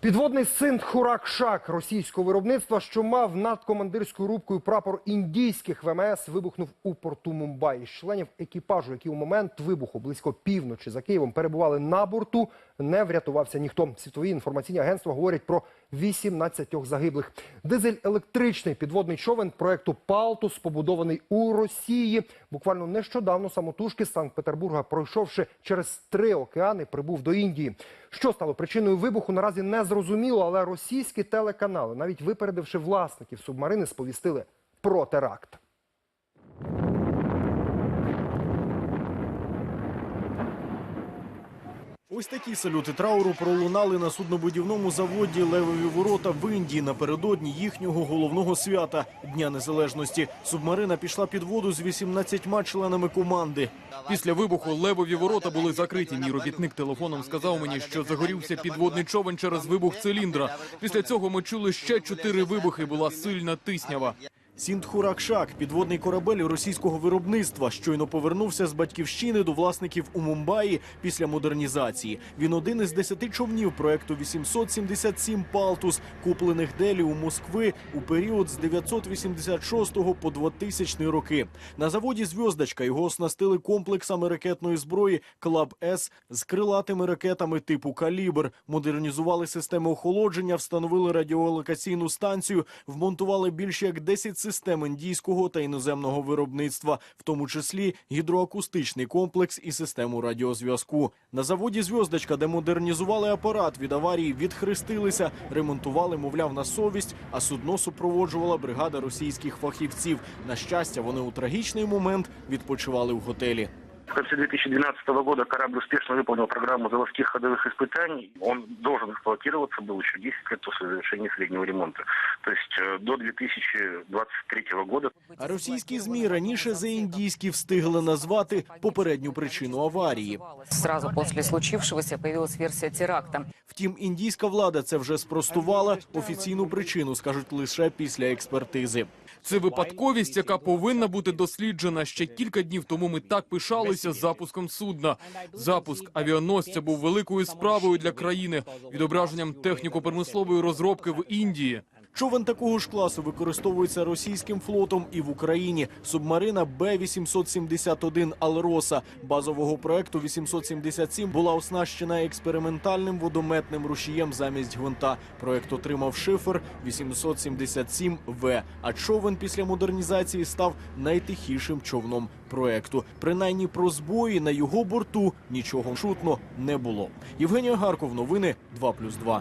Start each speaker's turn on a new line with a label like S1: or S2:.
S1: Підводний син Хурак-Шак російського виробництва, що мав над командирською рубкою прапор індійських ВМС, вибухнув у порту Мумбаї. Членів екіпажу, які у момент вибуху близько півночі за Києвом перебували на борту, не врятувався ніхто. Світові інформаційні агентства говорять про 18 загиблих. Дизель-електричний підводний човен проекту Палтус, побудований у Росії. Буквально нещодавно самотужки з Санкт-Петербурга, пройшовши через три океани, прибув до Індії. Що стало причиною вибуху, наразі не зрозуміло, але російські телеканали, навіть випередивши власників субмарини, сповістили про теракт.
S2: Ось такі салюти трауру пролунали на суднобудівному заводі Левові ворота в Індії напередодні їхнього головного свята Дня Незалежності. Субмарина пішла під воду з 18 членами команди.
S3: Після вибуху левові ворота були закриті. Мій робітник телефоном сказав мені, що загорівся підводний човен через вибух циліндра. Після цього ми чули ще чотири вибухи. Була сильна тиснява.
S2: Сіндхуракшак, підводний корабель російського виробництва, щойно повернувся з батьківщини до власників у Мумбаї після модернізації. Він один із десяти човнів проекту 877 Палтус, куплених Делі у Москви у період з 986 по 2000 роки. На заводі «Зв'яздочка» його оснастили комплексами ракетної зброї Клаб С з крилатими ракетами типу Калібр, модернізували системи охолодження, встановили радіолокаційну станцію, вмонтували більш як 10 систем індійського та іноземного виробництва, в тому числі гідроакустичний комплекс і систему радіозв'язку. На заводі «Зв'яздочка», де модернізували апарат від аварії, відхрестилися, ремонтували, мовляв, на совість, а судно супроводжувала бригада російських фахівців. На щастя, вони у трагічний момент відпочивали в готелі.
S4: В конце 2012 года корабль успешно выполнил программу заводских ходовых испытаний. Он должен эксплуатироваться был еще 10 лет после завершения среднего ремонта. То есть э, до 2023 года.
S2: А російські змі раніше за індійські встигли назвати попередню причину аварії.
S5: Сразу после случившегося появилась версия теракта.
S2: Втім, індійська влада це вже спростувала. Офіційну причину скажуть лише після експертизи.
S3: Це випадковість, яка повинна бути досліджена. Ще кілька днів тому ми так пишалися запуском судна. Запуск авіаносця був великою справою для країни, відображенням техніко-промислової розробки в Індії.
S2: Човен такого ж класу використовується російським флотом і в Україні. Субмарина Б-871 «Алроса» базового проекту 877 була оснащена експериментальним водометним рушієм замість гвинта. Проект отримав шифр 877В, а човен після модернізації став найтихішим човном проекту. Принаймні про збої на його борту нічого шутно не було. Євгенія Гарков, новини 2+,2.